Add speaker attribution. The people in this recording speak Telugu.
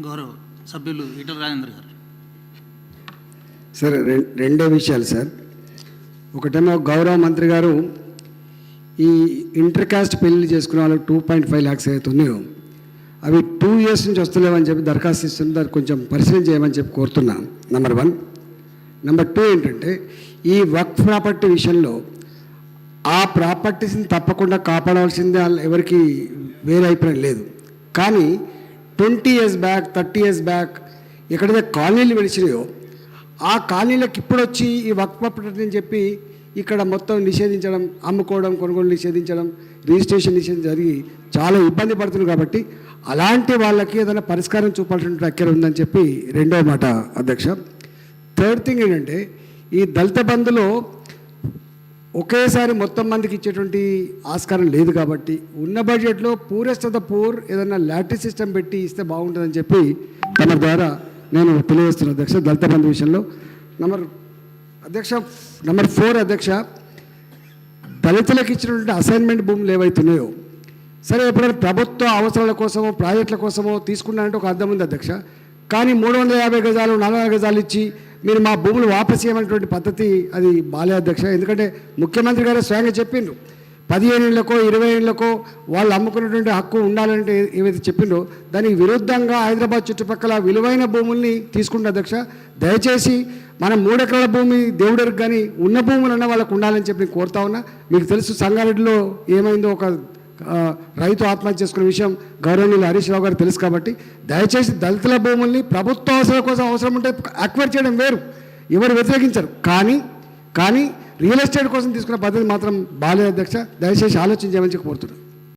Speaker 1: గౌరవ సభ్యులు ఈటల రాజేంద్ర గారు.
Speaker 2: సార్ రెం- రెండే విషయాలు సార్. ఒకటేమో గౌరవ మంత్రి గారు ఈ ఇంటర్ కాస్ట్ పెళ్ళి చేసుకునే వాళ్ళకి టూ పాయింట్ ఫైవ్ ల్యాక్స్ అవుతున్నాయో అవి టూ ఇయర్స్ నుంచి వస్తలేవని చెప్పి దరఖాస్తు ఇస్తుంది దాన్ని కొంచెం పరిశీలన చేయమని చెప్పి కోరుతున్నాను నెంబర్ వన్ నెంబర్ టూ ఏంటంటే ఈ వర్క్ ప్రాపర్టీ విషయంలో ఆ ప్రాపర్టీస్ని తప్పకుండా కాపాడవలసిందే వాళ్ళ ఎవరికి వేరే అభిప్రాయం లేదు. కానీ twenty years back thirty years back ఎక్కడైతే కాలనీలు వెలిచినాయో ఆ కాలనీలకు ఇప్పుడు వచ్చి ఈ వర్క్ ప్రాపర్టీ అని చెప్పి ఇక్కడ మొత్తం నిషేధించడం అమ్ముకోవడం కొనుగోలు నిషేధించడం రిజిస్ట్రేషన్ నిషేధం జరిగి చాలా ఇబ్బంది పడుతుంది కాబట్టి అలాంటి వాళ్ళకి ఏదైనా పరిష్కారం చూపాల్సిన అక్కర ఉందని చెప్పి రెండో మాట అధ్యక్ష. థర్డ్ థింగ్ ఏంటంటే ఈ దళిత బంధులో ఒకేసారి మొత్తం మందికి ఇచ్చేటువంటి ఆస్కారం లేదు కాబట్టి ఉన్న బడ్జెట్లో పూరెస్ట్ ఆఫ్ ద పూర్ ఏదైనా లాటరీ సిస్టమ్ పెట్టి ఇస్తే బాగుంటుందని చెప్పి తమ ద్వారా నేను తెలియజేస్తున్నాను అధ్యక్ష దళిత బంధు విషయంలో. నంబర్ అధ్యక్ష నంబర్ ఫోర్ అధ్యక్ష దళితులకు ఇచ్చినటువంటి అసైన్మెంట్ భూములు ఏవైతున్నాయో. సరే ఎప్పుడైనా ప్రభుత్వ అవసరాల కోసమో ప్రాజెక్టుల కోసమో తీసుకున్నానంటే ఒక అర్థం ఉంది అధ్యక్ష. కానీ మూడు వందల యాభై గజాలు నలభై గజాలు ఇచ్చి మీరు మా భూములు వాపస్ చేయమనేటువంటి పద్ధతి అది బాలే అధ్యక్ష ఎందుకంటే ముఖ్యమంత్రి గారు స్వయంగా చెప్పిండ్రు. పదిహేను ఏళ్ళకో ఇరవై ఏళ్ళకో వాళ్ళు అమ్ముకున్నటువంటి హక్కు ఉండాలంటే ఏవైతే చెప్పిండో దానికి విరుద్ధంగా హైదరాబాద్ చుట్టుపక్కల విలువైన భూముల్ని తీసుకుంటే అధ్యక్ష దయచేసి మనం మూడెకరాల భూమి దేవుడరికి కానీ ఉన్న భూములన్న వాళ్ళకు ఉండాలని చెప్పి నేను కోరుతా ఉన్నా. మీకు తెలుసు సంగారెడ్డిలో ఏమైందో ఒక రైతు ఆత్మహత్య చేసుకునే విషయం గౌరవనీయులు హరీష్ రావు గారు తెలుసు కాబట్టి దయచేసి దళితుల భూముల్ని ప్రభుత్వ అవసరం కోసం అవసరం ఉంటే అక్వైర్ చేయడం వేరు. ఎవరు వ్యతిరేకించరు. కానీ కానీ రియల్ ఎస్టేట్ కోసం తీసుకున్న పద్ధతి మాత్రం బాలే అధ్యక్ష దయచేసి ఆలోచించమని చెప్పి కోరుతున్నాను.